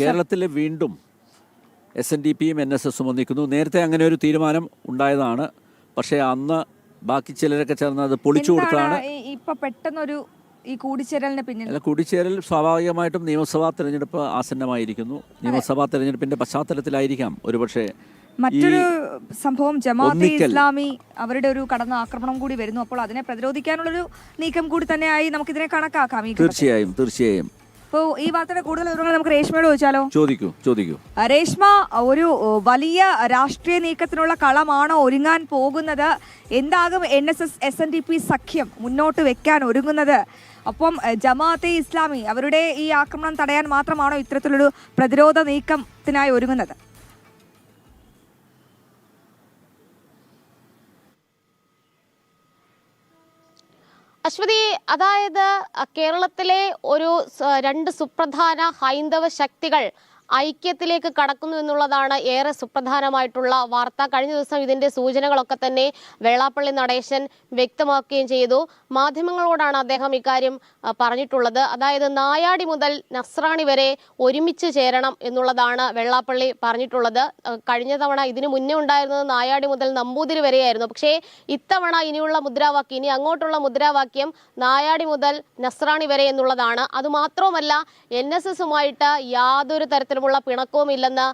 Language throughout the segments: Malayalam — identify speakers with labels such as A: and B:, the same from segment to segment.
A: കേരളത്തിൽ വീണ്ടും എസ് എൻ ഡി പിയും എൻ എസ് എസും ഒന്നിക്കുന്നു. നേരത്തെ അങ്ങനെ ഒരു തീരുമാനം ഉണ്ടായതാണ്. പക്ഷേ അന്ന് ബാക്കി ചിലരൊക്കെ ചേർന്ന് അത് പൊളിച്ചു കൊടുത്താണ്
B: ഇപ്പൊ പെട്ടെന്നൊരു ഈ കൂടിച്ചേരലിന് പിന്നിൽ
A: അല്ല കൂടിച്ചേരൽ സ്വാഭാവികമായിട്ടും നിയമസഭാ തെരഞ്ഞെടുപ്പ് ആസന്നമായിരിക്കുന്നു. നിയമസഭാ തെരഞ്ഞെടുപ്പിന്റെ പശ്ചാത്തലത്തിലായിരിക്കാം ഒരുപക്ഷെ
B: മറ്റൊരു സംഭവം ജമാഅത്ത് ഇസ്ലാമി അവരുടെ ഒരു കടന്ന ആക്രമണം കൂടി വരുന്നു. അപ്പോൾ അതിനെ പ്രതിരോധിക്കാനുള്ളൊരു നീക്കം കൂടി തന്നെയായി നമുക്കിതിനെ കണക്കാക്കാം.
A: തീർച്ചയായും തീർച്ചയായും.
B: അപ്പോൾ ഈ വാർത്തയുടെ കൂടുതൽ വിവരങ്ങൾ നമുക്ക് രേഷ്മയോട് ചോദിച്ചാലോ?
A: ചോദിക്കൂ ചോദിക്കൂ.
B: രേഷ്മ ഒരു വലിയ രാഷ്ട്രീയ നീക്കത്തിനുള്ള കളമാണോ ഒരുങ്ങാൻ പോകുന്നത്? എന്താകും N S S S N D P സഖ്യം മുന്നോട്ട് വെക്കാൻ ഒരുങ്ങുന്നത്? അപ്പം ജമാഅത്തെ ഇസ്ലാമി അവരുടെ ഈ ആക്രമണം തടയാൻ മാത്രമാണോ ഇത്തരത്തിലൊരു പ്രതിരോധ നീക്കത്തിനായി ഒരുങ്ങുന്നത്?
C: അശ്വതി അതായത് കേരളത്തിലെ ഒരു രണ്ട് സുപ്രധാന ഹൈന്ദവ ശക്തികൾ ഐക്യത്തിലേക്ക് കടക്കുന്നു എന്നുള്ളതാണ് ഏറെ സുപ്രധാനമായിട്ടുള്ള വാർത്ത. കഴിഞ്ഞ ദിവസം ഇതിന്റെ സൂചനകളൊക്കെ തന്നെ വെള്ളാപ്പള്ളി നടേശൻ വ്യക്തമാക്കുകയും ചെയ്തു. മാധ്യമങ്ങളോടാണ് അദ്ദേഹം ഇക്കാര്യം പറഞ്ഞിട്ടുള്ളത്. അതായത് നായാടി മുതൽ നസ്രാണി വരെ ഒരുമിച്ച് ചേരണം എന്നുള്ളതാണ് വെള്ളാപ്പള്ളി പറഞ്ഞിട്ടുള്ളത്. കഴിഞ്ഞ തവണ ഇതിനു മുന്നേ ഉണ്ടായിരുന്നത് നായാടി മുതൽ നമ്പൂതിരി വരെയായിരുന്നു. പക്ഷേ ഇത്തവണ ഇനിയുള്ള മുദ്രാവാക്യം ഇനി അങ്ങോട്ടുള്ള മുദ്രാവാക്യം നായാടി മുതൽ നസ്രാണി വരെ എന്നുള്ളതാണ്. അതുമാത്രവുമല്ല എൻ എസ് എസുമായിട്ട് യാതൊരു തരത്തിലുമുള്ള പിണക്കവും ഇല്ലെന്ന്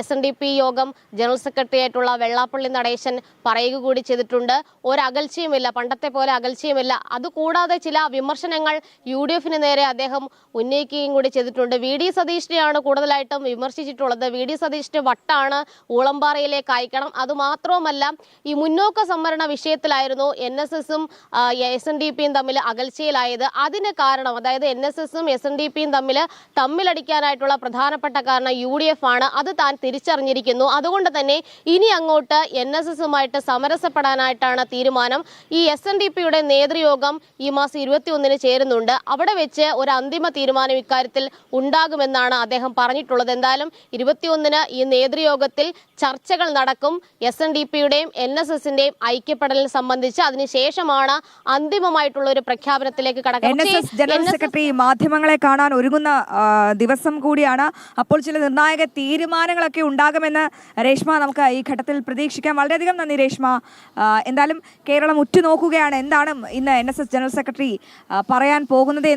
C: S N D P Yogam general secretary ആയിട്ടുള്ള വെള്ളാപ്പള്ളി നടേശൻ പറയുക കൂടി ചെയ്തിട്ടുണ്ട്. ഒരകൽച്ചയുമില്ല പണ്ടത്തെ പോലെ അകൽച്ചയുമില്ല. അതുകൂടാതെ ചില വിമർശനങ്ങൾ യു ഡി എഫിന് നേരെ അദ്ദേഹം ഉന്നയിക്കുകയും കൂടി ചെയ്തിട്ടുണ്ട്. വി ഡി സതീഷിനെയാണ് കൂടുതലായിട്ടും വിമർശിച്ചിട്ടുള്ളത്. വി ഡി സതീഷിന്റെ വട്ടാണ് ഊളംപാറയിലേക്ക് അയക്കണം. അതുമാത്രവുമല്ല ഈ മുന്നോക്ക സംവരണ വിഷയത്തിലായിരുന്നു എൻ എസ് എസും എസ് എൻ ഡി പിയും തമ്മിൽ അകൽച്ചയിലായത്. അതിന് കാരണം അതായത് എൻ എസ് എസും എസ് എൻ ഡി പിയും തമ്മിൽ തമ്മിലടിക്കാനായിട്ടുള്ള പ്രധാനപ്പെട്ട കാരണം യു ഡി എഫ് ആണ്. അത് താൻ തിരിച്ചറിഞ്ഞിരിക്കുന്നു. അതുകൊണ്ട് തന്നെ ഇനി അങ്ങോട്ട് എൻ എസ് എസുമായിട്ട് സമരസപ്പെടാനായിട്ടാണ് തീരുമാനം. ഈ എസ് എൻ ഡി പിയുടെ നേതൃയോഗം ഈ മാസം ഇരുപത്തി ഒന്നിന് ചേരുന്നുണ്ട്. അവിടെ വെച്ച് ഒരു അന്തിമ തീരുമാനം ഇക്കാര്യത്തിൽ ഉണ്ടാകുമെന്നാണ് അദ്ദേഹം പറഞ്ഞിട്ടുള്ളത്. എന്തായാലും ഇരുപത്തിയൊന്നിന് ഈ നേതൃയോഗത്തിൽ ചർച്ചകൾ നടക്കും. എസ് എൻ ഡി പിയുടെയും എൻ എസ് എസിന്റെയും ഐക്യപ്പെടലിനെ സംബന്ധിച്ച് അതിനുശേഷമാണ് അന്തിമമായിട്ടുള്ള ഒരു പ്രഖ്യാപനത്തിലേക്ക് കടക്കുന്നത്
B: ജനറൽ സെക്രട്ടറി മാധ്യമങ്ങളെ കാണാൻ ഒരുങ്ങുന്ന ദിവസം കൂടിയാണ്. അപ്പോൾ ചില നിർണായക തീരുമാനങ്ങളൊക്കെ ഉണ്ടാകുമെന്ന് രേഷ്മ നമുക്ക് ഈ ഘട്ടത്തിൽ പ്രതീക്ഷിക്കാം. വളരെയധികം നന്ദി രേഷ്മ. എന്തായാലും കേരളം ഉറ്റുനോക്കുകയാണ്. എന്താണ് ഇന്ന് എൻ ജനറൽ സെക്രട്ടറി പറയാൻ പോകുന്നത്